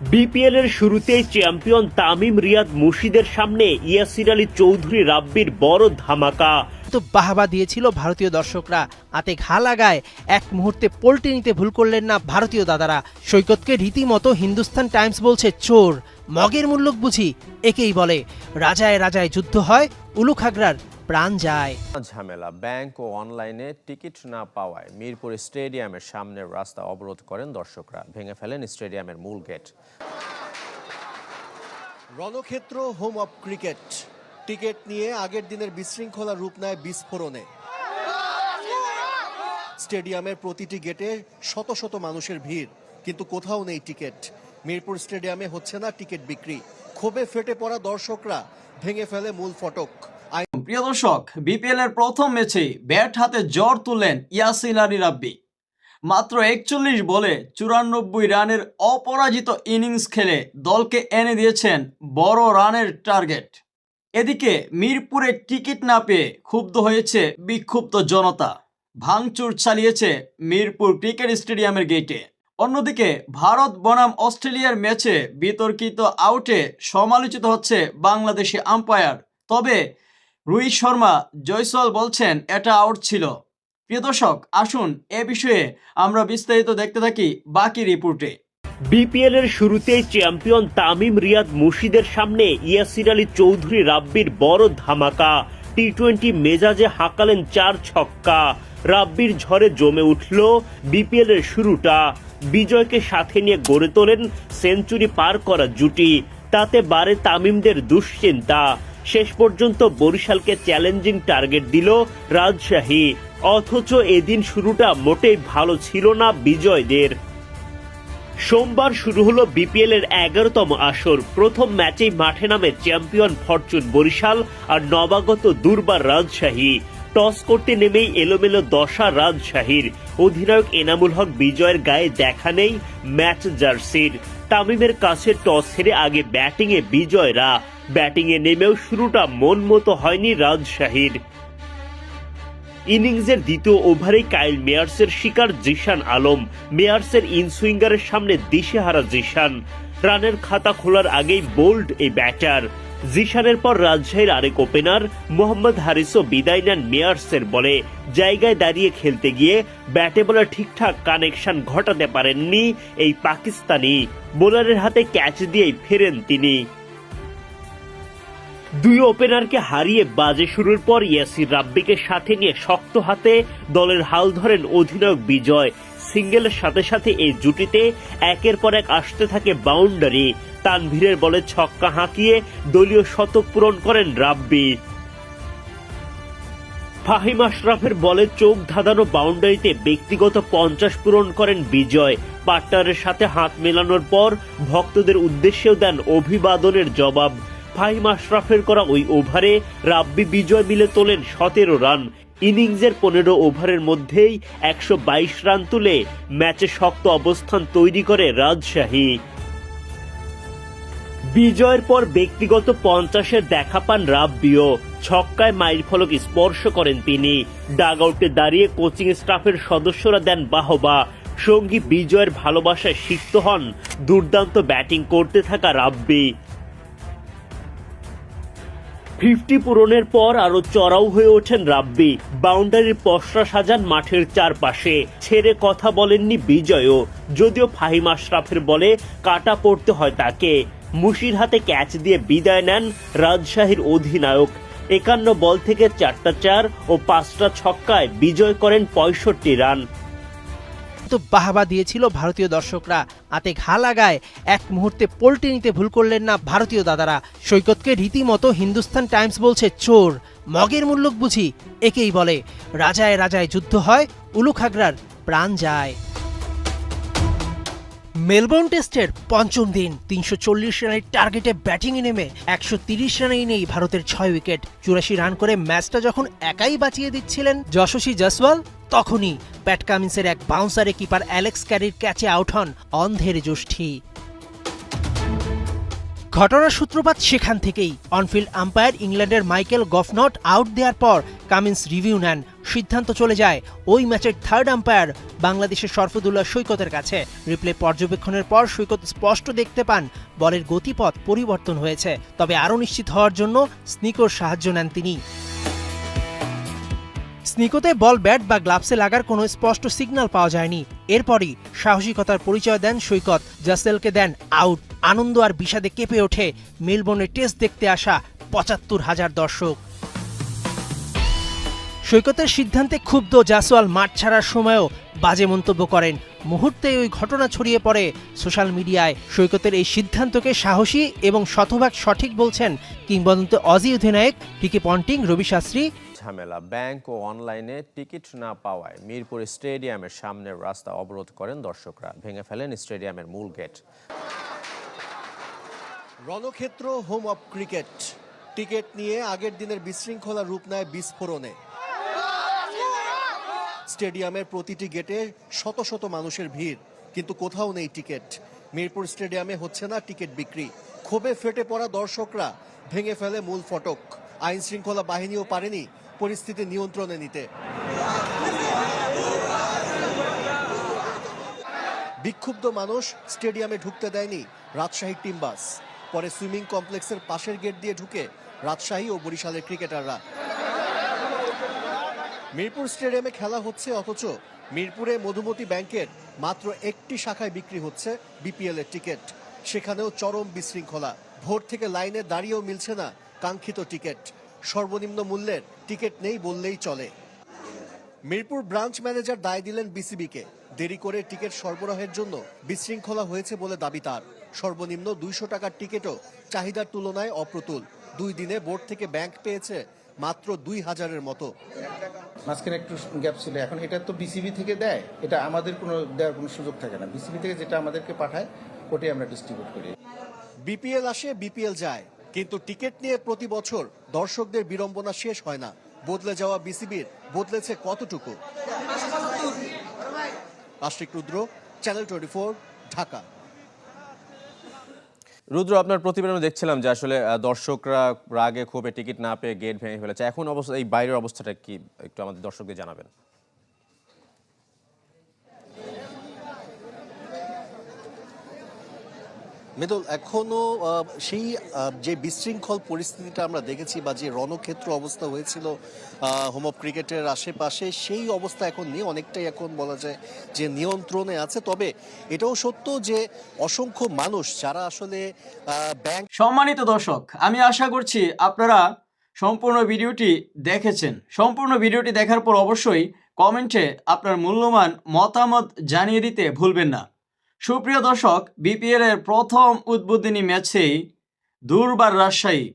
BPL এর শুরুতেই champion Tamim Riyad মুর্শিদের সামনে ইয়াসির আলী চৌধুরী রাব্বির বড় ধামাকা। তো বাহাবা দিয়েছিল ভারতীয় দর্শকরা। আতে ঘা লাগায় এক মুহূর্তে পোল্টে নিতে ভুল করলেন না ভারতীয় দাদারা। সৈকতকে রীতিমতো হিন্দুস্তান টাইমস বলছে চোর। মগের মূল্য বুঝি একেই বলে। রাজায় রাজায় যুদ্ধ হয়, উলুখাগড়ার প্রাণ যায়। ঝামেলা ব্যাংক ও অনলাইনে টিকিট না পাওয়ায় মিরপুর স্টেডিয়ামের সামনের রাস্তা অবরোধ করেন দর্শকরা ভেঙে ফেলেন স্টেডিয়ামের মূল গেট। রণক্ষেত্র হোম অফ ক্রিকেট। টিকিট নিয়ে আগের দিনের বিশৃঙ্খলা রূপ নেয় বিস্ফোরণে। স্টেডিয়ামের প্রতিটি গেটে শত শত মানুষের ভিড় কিন্তু কোথাও নেই টিকিট। মিরপুর স্টেডিয়ামে হচ্ছে না টিকিট বিক্রি। ক্ষোভে ফেটে পড়া দর্শকরা ভেঙে ফেলে মূল ফটক। প্রিয় দর্শক বিপিএল এর প্রথম ম্যাচেই ব্যাট হাতে জ্বর তুললেন ইয়াসিন আলী রাব্বি। মাত্র একচল্লিশ বলে চুরানব্বই রানের অপরাজিত ইনিংস খেলে দলকে এনে দিয়েছেন বড় রানের টার্গেট। এদিকে মিরপুরে টিকিট না পেয়ে ক্ষুব্ধ হয়েছে বিক্ষুব্ধ জনতা। ভাঙচুর চালিয়েছে মিরপুর ক্রিকেট স্টেডিয়ামের গেটে অন্যদিকে ভারত বনাম অস্ট্রেলিয়ার ম্যাচে বিতর্কিত আউটে সমালোচিত হচ্ছে বাংলাদেশি আম্পায়ার। তবে রোহিত শর্মা জয়সল বলছেন, এটা আউট ছিল। প্রিয় দর্শক, আসুন এ বিষয়ে আমরা বিস্তারিত দেখতে থাকি বাকি রিপোর্টে। বিপিএল এর শুরুতেই চ্যাম্পিয়ন তামিম রিয়াদ মুর্শিদের সামনে ইয়াসির আলী চৌধুরী রাব্বির বড় ধামাকা। টি টোয়েন্টি মেজাজে হাঁকালেন চার ছক্কা। রাব্বির ঝড়ে জমে উঠল বিপিএল এর শুরুটা। বিজয়কে সাথে নিয়ে গড়ে তোলেন সেঞ্চুরি পার করা জুটি। তাতে বাড়ে তামিমদের দুশ্চিন্তা। শেষ পর্যন্ত বরিশালকে চ্যালেঞ্জিং টার্গেট দিল রাজশাহী। অথচ এদিন শুরুটা মোটেই ভালো ছিল না বিজয়দের। সোমবার শুরু হলো বিপিএল এর এগারোতম আসর। প্রথম ম্যাচেই মাঠে নামে চ্যাম্পিয়ন ফরচুন বরিশাল আর নবাগত দুর্বার রাজশাহী। টস করতে নেমেই এলোমেলো দশা রাজশাহীর। অধিনায়ক এনামুল হক বিজয়ের গায়ে দেখা নেই ম্যাচ জার্সির। তামিমের কাছে টস হেরে আগে ব্যাটিংয়ে বিজয়রা। ব্যাটিংয়ে নেমেও শুরুটা মন মতো হয়নি রাজশাহীর ইনিংসের দ্বিতীয় ওভারে কাইল মেয়ার্সের শিকার জিশান আলম। মেয়ার্সের ইনসুইঙ্গারের সামনে দিশেহারা জিশান। রানের খাতা খোলার আগেই বোল্ড এই ব্যাটার। জিশানের পর রাজশাহীর আরেক ওপেনার মোহাম্মদ হারিসও বিদায় নেন মেয়ার্সের বলে। জায়গায় দাঁড়িয়ে খেলতে গিয়ে ব্যাটে বলে ঠিকঠাক কানেকশন ঘটাতে পারেননি এই পাকিস্তানি। বোলারের হাতে ক্যাচ দিয়েই ফেরেন তিনি। দুই ওপেনারকে হারিয়ে বাজে শুরুর পর ইয়াসির রাব্বিকে সাথে নিয়ে শক্ত হাতে দলের হাল ধরেন অধিনায়ক বিজয়। সিঙ্গেলের সাথে সাথে এই জুটিতে একের পর এক আসতে থাকে বাউন্ডারি তানভীরের বলে ছক্কা হাঁকিয়ে দলীয় শতক পূরণ করেন রাব্বি। ফাহিম আশরাফের বলে চোখ ধাঁধানো বাউন্ডারিতে ব্যক্তিগত পঞ্চাশ পূরণ করেন বিজয়। পার্টনারের সাথে হাত মেলানোর পর ভক্তদের উদ্দেশ্যেও দেন অভিবাদনের জবাব। ফাহিম আশরাফের করা ওই ওভারে রাব্বি বিজয় মিলে তোলেন সতেরো রান। ইনিংসের পনেরো ওভারের মধ্যেই একশো বাইশ রান তুলে ম্যাচে শক্ত অবস্থান তৈরি করে রাজশাহী। বিজয়ের পর ব্যক্তিগত পঞ্চাশের দেখা পান রাব্বিও। ছক্কায় মাইল ফলক স্পর্শ করেন তিনি। ডাগ আউটে দাঁড়িয়ে কোচিং স্টাফের সদস্যরা দেন বাহবা। সঙ্গী বিজয়ের ভালোবাসায় সিক্ত হন। দুর্দান্ত ব্যাটিং করতে থাকা রাব্বি। ফিফটি পূরণের পর আরও চড়াও হয়ে ওঠেন রাব্বি। বাউন্ডারির পশরা সাজান মাঠের চারপাশে। ছেড়ে কথা বলেননি বিজয়ও। যদিও ফাহিম আশরাফের বলে কাটা পড়তে হয় তাকে। মুশির হাতে ক্যাচ দিয়ে বিদায় নেন রাজশাহীর অধিনায়ক। একান্ন বল থেকে চারটা চার ও পাঁচটা ছক্কায় বিজয় করেন পঁয়ষট্টি রান। তো বাহাবা দিয়েছিল ভারতীয় দর্শকরা। আতে ঘা লাগায় এক মুহূর্তে পোল্টে নিতে ভুল করলেন না ভারতীয় দাদারা। সৈকতকে রীতিমতো হিন্দুস্তান টাইমস বলছে চোর। মগের মূল্য বুঝি একেই বলে। রাজায় রাজায় যুদ্ধ হয়, উলুখাগড়ার প্রাণ যায়। মেলবোর্ন টেস্টের পঞ্চম দিন, তিনশো চল্লিশ রানের টার্গেটে ব্যাটিংয়ে নেমে একশো তিরিশ রানেই নেই ভারতের ছয় উইকেট। চুরাশি রান করে ম্যাচটা যখন একাই বাঁচিয়ে দিচ্ছিলেন যশস্বী জসওয়াল তখনই প্যাট কামিন্সের এক বাউন্সারে কিপার অ্যালেক্স ক্যারির ক্যাচে আউট হন অন্ধের জ্যোষ্ঠী। ঘটনার সূত্রপাত সেখান থেকেই। অনফিল্ড আম্পায়ার ইংল্যান্ডের মাইকেল গফনট আউট দেওয়ার পর কামিন্স রিভিউ নেন। সিদ্ধান্ত চলে যায় ওই ম্যাচের থার্ড আম্পায়ার বাংলাদেশের শরফুদুল্লাহ সৈকতের কাছে। রিপ্লে পর্যবেক্ষণের পর সৈকত স্পষ্ট দেখতে পান, বলের গতিপথ পরিবর্তন হয়েছে, তবে আরও নিশ্চিত হওয়ার জন্য স্নিকোর সাহায্য নেন তিনি। স্নিকোতে বল ব্যাট বা গ্লাভসে লাগার কোনো স্পষ্ট সিগন্যাল পাওয়া যায়নি। এরপরই সাহসিকতার পরিচয় দেন সৈকত। জাসেলকে দেন আউট। আনন্দ আর বিষাদে কেঁপে ওঠে মেলবোর্নে টেস্ট দেখতে আসা পঁচাত্তর হাজার দর্শক। সৈকতের সিদ্ধান্তে ক্ষুব্ধ জাসওয়াল মাঠ ছাড়ার সময়ও বাজে মন্তব্য করেন। মুহূর্তে ওই ঘটনা ছড়িয়ে পড়ে সোশ্যাল মিডিয়ায়। সৈকতের এই সিদ্ধান্তকে সাহসী এবং শতভাগ সঠিক বলছেন কিংবদন্ত অজি অধিনায়ক, টিকি পন্টিং, রবি শাস্ত্রী ঝামেলা। ব্যাংক ও অনলাইনে টিকিট না পাওয়ায় মিরপুর স্টেডিয়ামের সামনের রাস্তা অবরোধ করেন দর্শকরা। ভেঙে ফেলেন স্টেডিয়ামের মূল গেট। রণক্ষেত্র, হোম অফ ক্রিকেট। টিকিট নিয়ে আগের দিনের বিশৃঙ্খলা রূপ নেয় বিস্ফোরণে। স্টেডিয়ামের প্রতিটি গেটে শত শত মানুষের ভিড়, কিন্তু কোথাও নেই টিকিট। মিরপুর স্টেডিয়ামে হচ্ছে না টিকিট বিক্রি। ক্ষোভে ফেটে পড়া দর্শকরা ভেঙে ফেলে মূল ফটক। আইন শৃঙ্খলা বাহিনীও পারেনি পরিস্থিতি নিয়ন্ত্রণে নিতে। বিক্ষুব্ধ মানুষ স্টেডিয়ামে ঢুকতে দেয়নি রাজশাহী টিম বাস। পরে সুইমিং কমপ্লেক্সের পাশের গেট দিয়ে ঢুকে রাজশাহী ও বরিশালের ক্রিকেটাররা। মিরপুর স্টেডিয়ামে খেলা হচ্ছে অথচ মিরপুরে মধুমতি ব্যাংকের মাত্র একটি শাখায় বিক্রি হচ্ছে বিপিএল এর টিকিট। সেখানেও চরম বিশৃঙ্খলা। ভোর থেকে লাইনে দাঁড়িয়েও মিলছে না কাঙ্ক্ষিত টিকিট। সর্বনিম্ন মূল্যের টিকিট নেই বললেই চলে। মিরপুর ব্রাঞ্চ ম্যানেজার দায় দিলেন বিসিবিকে। দেরি করে টিকিট সরবরাহের জন্য বিশৃঙ্খলা হয়েছে বলে দাবি তার। সর্বনিম্ন দুইশো টাকার টিকিটও চাহিদার তুলনায় অপ্রতুল। দুই দিনে বোর্ড থেকে ব্যাংক পেয়েছে মাত্র দুই হাজারের মতো। মাঝখানে একটু গ্যাপ ছিল। এখন এটা তো বিসিবি থেকে দেয়। এটা আমাদের কোনো দেওয়ার কোনো সুযোগ থাকে না। বিসিবি থেকে যেটা আমাদেরকে পাঠায় ওটাই আমরা ডিস্ট্রিবিউট করি। বিপিএল আসে বিপিএল যায়। কিন্তু টিকিট নিয়ে প্রতি বছর দর্শকদের বিড়ম্বনা শেষ হয় না। বদলে যাওয়া বিসিবির বদলেছে কতটুকু? Ashiq Rudra channel twenty four Dhaka. Rudra, আপনার প্রতিবেদনে দেখছিলাম যে আসলে দর্শকরা রাগে ক্ষোভে টিকিট না পেয়ে গেট ভেঙে ফেলেছে। এখন অবস্থা, এই বাইরের অবস্থাটা কি? একটু আমাদের দর্শকদের জানাবেন। মেদল, এখনও সেই যে বিশৃঙ্খল পরিস্থিতিটা আমরা দেখেছি বা যে রণক্ষেত্র অবস্থা হয়েছিল হোম অফ ক্রিকেটের আশেপাশে, সেই অবস্থা এখন নেই। অনেকটাই এখন বলা যায় যে নিয়ন্ত্রণে আছে। তবে এটাও সত্য যে অসংখ্য মানুষ যারা আসলে ব্যাংক সম্মানিত দর্শক, আমি আশা করছি আপনারা সম্পূর্ণ ভিডিওটি দেখেছেন। সম্পূর্ণ ভিডিওটি দেখার পর অবশ্যই কমেন্টে আপনার মূল্যবান মতামত জানিয়ে দিতে ভুলবেন না। সুপ্রিয় দর্শক বিপিএল এর প্রথম উদ্বোধনী ম্যাচেই দুর্বার রাজশাহী,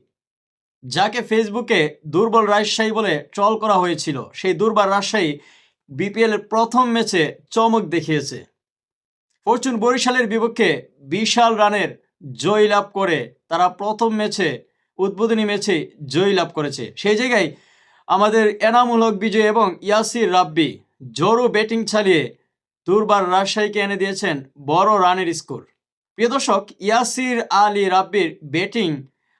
যাকে ফেসবুকে দুর্বল রাজশাহী বলে ট্রল করা হয়েছিল, সেই দুর্বার রাজশাহী বিপিএল এর প্রথম ম্যাচে চমক দেখিয়েছে। ফরচুন বরিশালের বিপক্ষে বিশাল রানের জয় লাভ করে তারা প্রথম ম্যাচে, উদ্বোধনী ম্যাচে জয় লাভ করেছে। সেই জায়গায় আমাদের এনামুল হক বিজয় এবং ইয়াসির রাব্বি জোরো ব্যাটিং চালিয়ে দুর্বার রাজশাহীকে এনে দিয়েছেন বড় রানের স্কোর। প্রিয় দর্শক, ইয়াসির আলী রাব্বির ব্যাটিং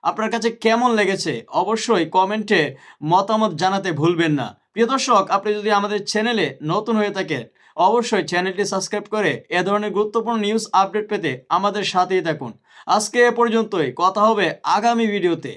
আপনার কাছে কেমন লেগেছে? অবশ্যই কমেন্টে মতামত জানাতে ভুলবেন না। প্রিয় দর্শক, আপনি যদি আমাদের চ্যানেলে নতুন হয়ে থাকেন, অবশ্যই চ্যানেলটি সাবস্ক্রাইব করে এ ধরনের গুরুত্বপূর্ণ নিউজ আপডেট পেতে আমাদের সাথেই থাকুন। আজকে এ পর্যন্তই, কথা হবে আগামী ভিডিওতে।